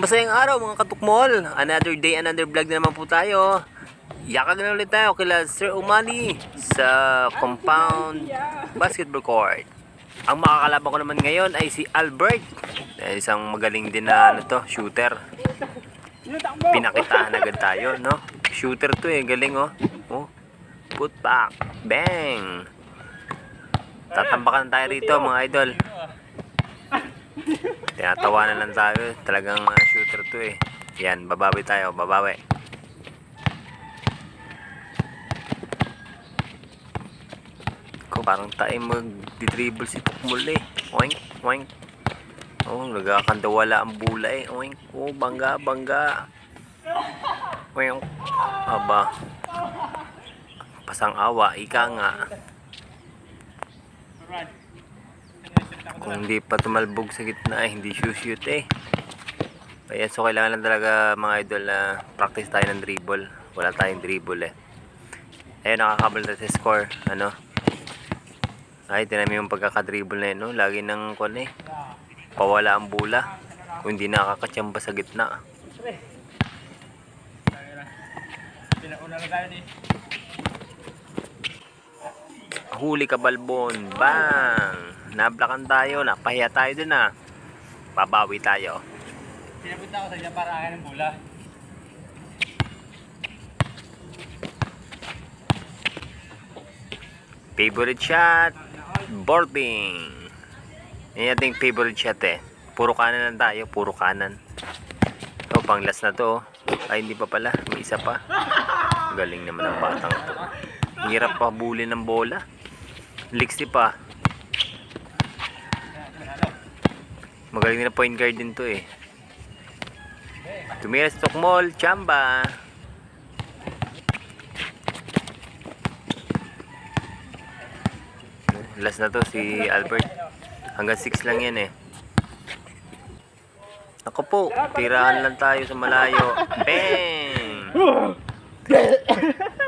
Masayang araw mga katukmol. Another day, another vlog na naman po tayo. Yakag na ulit tayo kila Sir Umali sa compound basketball court. Ang makakalaban ko naman ngayon ay si Albert. Eh, Isang magaling din na ano to, shooter. Pinakitaan agad tayo, no? Shooter to eh, galing oh. Oh. Put back. Bang. Tatambakan tayo rito mga idol. Tinatawanan lang tayo. Talagang uh, shooter to eh. Yan, babawi tayo, babawi. Ko parang tayo mag-dribble si Tukmul eh. Oink, oink. Oh, nagkakandawala ang bula eh. Oink, oh, bangga, bangga. Oink. Aba. Pasang awa, ika nga. Kung hindi pa tumalbog sa gitna, eh, hindi shoot eh. Kaya so kailangan lang talaga mga idol na practice tayo ng dribble. Wala tayong dribble eh. Ayun, nakakabal tayo sa score. Ano? Ay, tinami yung pagkakadribble na yun, no? Lagi nang kwan eh. Pawala ang bula. Kung hindi nakakatsamba sa gitna. Pinauna na tayo ni. Huli ka balbon. Bang! Nablakan tayo. Napahiya tayo dun ah. Babawi tayo. Pinapunta ko sa inyo para akin ng bola. Favorite shot. Boarding. Yan ating favorite shot eh. Puro kanan lang tayo. Puro kanan. Oh, pang last na to. oh. Ay, hindi pa pala. May isa pa. Galing naman ang batang to. Hirap pa buli ng bola. Lixi pa. Magaling na point guard din to eh. Tumira sa Tokmol, Chamba. Last na to si Albert. Hanggang 6 lang yan eh. Ako po, tirahan lang tayo sa malayo. Bang!